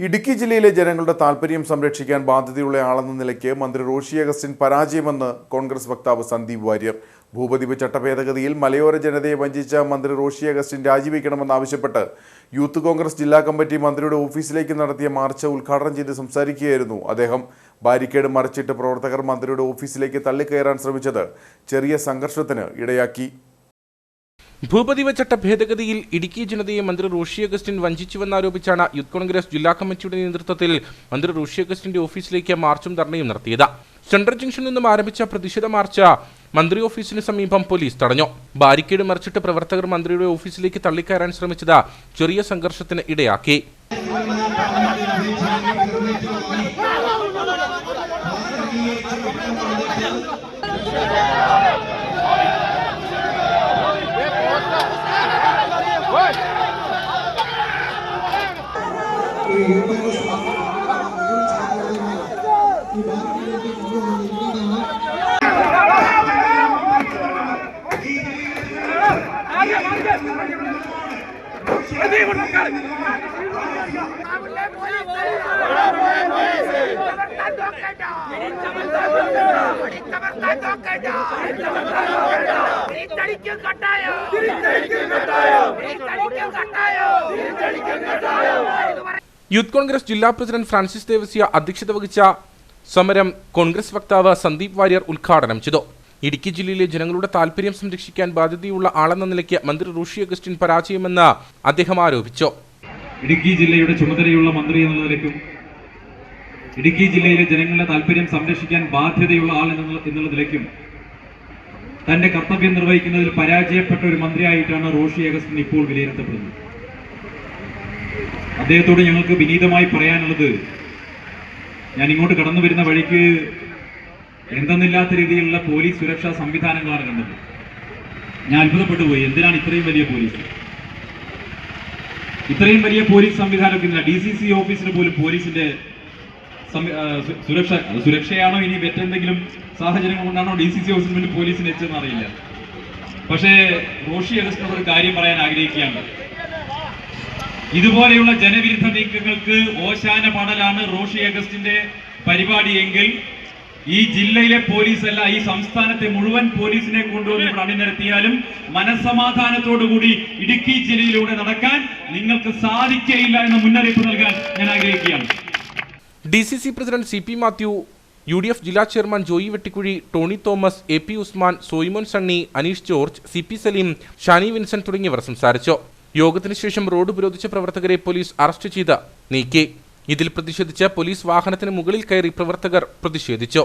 ഇടുക്കി ജില്ലയിലെ ജനങ്ങളുടെ താൽപര്യം സംരക്ഷിക്കാൻ ബാധ്യതയുള്ള ആളെന്ന നിലയ്ക്ക് മന്ത്രി റോഷി അഗസ്റ്റിൻ പരാജയമെന്ന് കോൺഗ്രസ് വക്താവ് സന്ദീപ് വാര്യർ. ഭൂപതിപ് ചട്ടഭേദഗതിയിൽ മലയോര ജനതയെ വഞ്ചിച്ച മന്ത്രി റോഷി അഗസ്റ്റിൻ രാജിവെക്കണമെന്നാവശ്യപ്പെട്ട് യൂത്ത് കോൺഗ്രസ് ജില്ലാ കമ്മിറ്റി മന്ത്രിയുടെ ഓഫീസിലേക്ക് നടത്തിയ മാർച്ച് ഉദ്ഘാടനം ചെയ്ത് സംസാരിക്കുകയായിരുന്നു അദ്ദേഹം. ബാരിക്കേഡ് മറിച്ചിട്ട് പ്രവർത്തകർ മന്ത്രിയുടെ ഓഫീസിലേക്ക് തള്ളിക്കയറാൻ ശ്രമിച്ചത് ചെറിയ സംഘർഷത്തിന് ഇടയാക്കി. ഭൂപതിവ വച്ചട്ട ഭേദഗതിയിൽ ഇടുക്കി ജനതയെ മന്ത്രി റോഷി അഗസ്റ്റിൻ വഞ്ചിച്ചുവെന്നാരോപിച്ചാണ് യൂത്ത് കോൺഗ്രസ് ജില്ലാ കമ്മിറ്റിയുടെ നേതൃത്വത്തിൽ മന്ത്രി റോഷി അഗസ്റ്റിന്റെ ഓഫീസിലേക്ക് മാർച്ചും ധർണയും നടത്തിയത്. സെൻട്രൽ ജംഗ്ഷനിൽ നിന്നും ആരംഭിച്ച പ്രതിഷേധ മാർച്ച് മന്ത്രി ഓഫീസിന് സമീപം പോലീസ് തടഞ്ഞു. ബാരിക്കേഡ് മറിച്ചിട്ട് പ്രവർത്തകർ മന്ത്രിയുടെ ഓഫീസിലേക്ക് തള്ളിക്കയറാൻ ശ്രമിച്ചത് ചെറിയ സംഘർഷത്തിന് ഇടയാക്കി. തിരിച്ചടിക്കും கட்டாயம் கட்டாயம் கட்டாயம் യൂത്ത് കോൺഗ്രസ് ജില്ലാ പ്രസിഡന്റ് ഫ്രാൻസിസ് ദേവസ്യ അധ്യക്ഷത വഹിച്ച സമരം കോൺഗ്രസ് വക്താവ് സന്ദീപ് വാര്യർ ഉദ്ഘാടനം ചെയ്തു. ഇടുക്കി ജില്ലയിലെ ജനങ്ങളുടെ താൽപര്യം സംരക്ഷിക്കാൻ ബാധ്യതയുള്ള ആളെന്ന നിലയ്ക്ക് മന്ത്രി റൂഷി അഗസ്റ്റിൻ പരാജയമെന്ന് അദ്ദേഹം ആരോപിച്ചു. ഇടുക്കി ജില്ലയുടെ ചുമതലയുള്ള മന്ത്രി എന്ന നിലയ്ക്കും ഇടുക്കി ജില്ലയിലെ ജനങ്ങളുടെ താല്പര്യം സംരക്ഷിക്കാൻ ബാധ്യതയുള്ള ആൾ എന്നുള്ള നിലയ്ക്കും തന്റെ കർത്തവ്യം നിർവഹിക്കുന്നതിൽ പരാജയപ്പെട്ട ഒരു മന്ത്രിയായിട്ടാണ് റോഷി അഗസ്റ്റിൻ ഇപ്പോൾ വിലയിരുത്തപ്പെടുന്നത്. അദ്ദേഹത്തോട് ഞങ്ങൾക്ക് വിനീതമായി പറയാനുള്ളത് ഞാൻ ഇങ്ങോട്ട് കടന്നു വരുന്ന വഴിക്ക് എന്തെന്നില്ലാത്ത രീതിയിലുള്ള പോലീസ് സുരക്ഷാ സംവിധാനങ്ങളാണ് കണ്ടത്. ഞാൻ അത്ഭുതപ്പെട്ടു പോയി. എന്തിനാണ് ഇത്രയും വലിയ പോലീസ്? ഇത്രയും വലിയ പോലീസ് സംവിധാനമൊക്കെ ഇല്ല. ഡി സി സി ഓഫീസിന് പോലും പോലീസിന്റെ സുരക്ഷ സുരക്ഷയാണോ ഇനി മറ്റെന്തെങ്കിലും സാഹചര്യങ്ങൾ കൊണ്ടാണോ ഡി സി സി ഓഫീസിന് പോലീസിന് എച്ചെന്ന് അറിയില്ല. പക്ഷേ റോഷി അഗസ്റ്റിനോട് ഒരു കാര്യം പറയാൻ ആഗ്രഹിക്കുകയാണ്. ഇതുപോലെയുള്ള ജനവിരുദ്ധ നീക്കങ്ങൾക്ക് ഓശാന പടലാണ് റോഷി അഗസ്റ്റിന്റെ പരിപാടിയെങ്കിൽ ഈ ജില്ലയിലെ പോലീസ് അല്ല ഈ സംസ്ഥാനത്തെ മുഴുവൻ പോലീസിനെ കൊണ്ടുവന്ന് ഇവിടെ അണിനിരത്തിയാലും മനസ്സമാധാനത്തോടുകൂടി ഇടുക്കി ജില്ലയിലൂടെ നടക്കാൻ നിങ്ങൾക്ക് സാധിക്കയില്ല എന്ന മുന്നറിയിപ്പ് നൽകാൻ ഞാൻ ആഗ്രഹിക്കുകയാണ്. D C C president C P Mathew U D F ജില്ലാ chairman Joy Vettikuzhy Tony Thomas A P Usman Soyimon Sunny Aneesh George C P Saleem Shani Vincent തുടങ്ങിയവർ സംസാരിച്ചു. യോഗത്തിന് ശേഷം റോഡ് ഉപരോധിച്ച പ്രവർത്തകരെ പോലീസ് അറസ്റ്റ് ചെയ്ത്. നീക്കി. ഇതിൽ പ്രതിഷേധിച്ച പോലീസ് വാഹനത്തിന് മുകളിൽ കയറി പ്രവർത്തകർ പ്രതിഷേധിച്ചു.